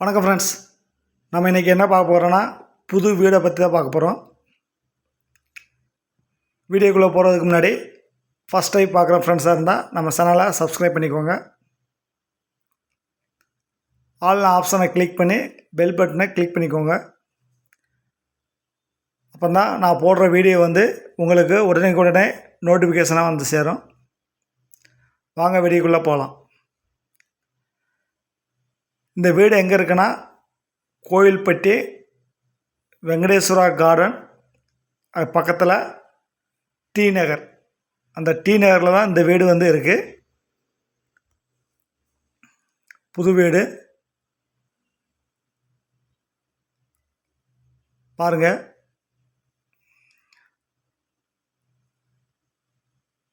வணக்கம் ஃப்ரெண்ட்ஸ் நம்ம இன்றைக்கி என்ன பார்க்க போகிறோன்னா புது வீடை பற்றி தான் பார்க்க போகிறோம் வீடியோக்குள்ளே போகிறதுக்கு முன்னாடி ஃபஸ்ட் டைம் பார்க்குற ஃப்ரெண்ட்ஸாக இருந்தால் நம்ம சேனலை சப்ஸ்கிரைப் பண்ணிக்கோங்க. ஆல் ஆப்ஷனை கிளிக் பண்ணி பெல் பட்டனை கிளிக் பண்ணிக்கோங்க. அப்போ தான் நான் போடுற வீடியோ வந்து உங்களுக்கு உடனே உடனே நோட்டிஃபிகேஷனாக வந்து சேரும். வாங்க வீடியோக்குள்ளே போகலாம் இந்த வீடு எங்கே இருக்குன்னா கோயில்பட்டி வெங்கடேஸ்வரா கார்டன் அது பக்கத்தில் டி நகர். அந்த டி நகரில் தான் இந்த வீடு வந்து இருக்குது புது வீடு. பாருங்கள்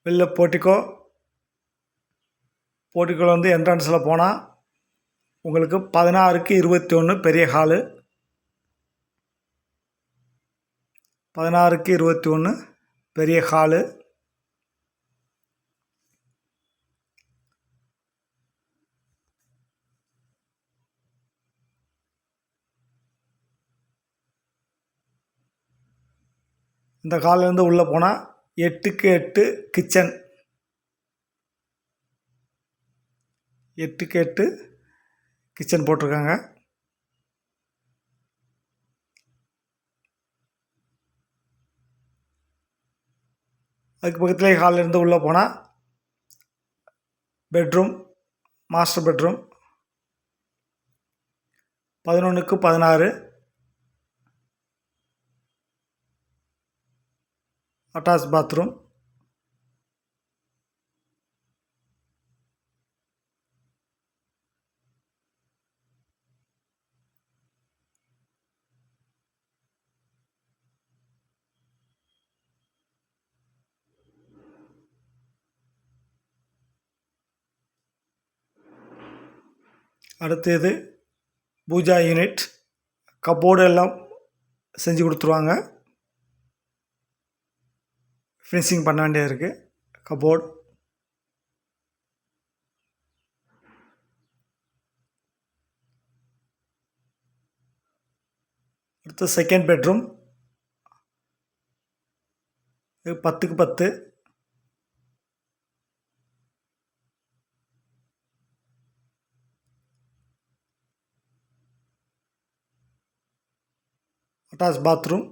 வெளில போட்டிக்கோ. போட்டிக்கோவில் வந்து என்ட்ரன்ஸில் போனால் உங்களுக்கு பதினாறுக்கு இருபத்தி ஒன்று பெரிய ஹாலு பதினாறுக்கு இருபத்தி ஒன்று பெரிய ஹாலு இந்த ஹால்லேருந்து உள்ளே போனால் எட்டுக்கு எட்டு கிச்சன் எட்டுக்கு எட்டு கிச்சன் போட்டிருக்காங்க. அதுக்கு பக்கத்துலேயே ஹாலில் இருந்து உள்ளே போனால் பெட்ரூம் மாஸ்டர் பெட்ரூம் பதினொன்றுக்கு பதினாறு. அட்டாச் பாத்ரூம் அடுத்தது பூஜா யூனிட். கப்போர்டு எல்லாம் செஞ்சு கொடுத்துருவாங்க. ஃபினிஷிங் பண்ண வேண்டியது இருக்குது கபோர்டு அடுத்து செகண்ட் பெட்ரூம் இது பத்துக்கு பத்து. Attach bathroom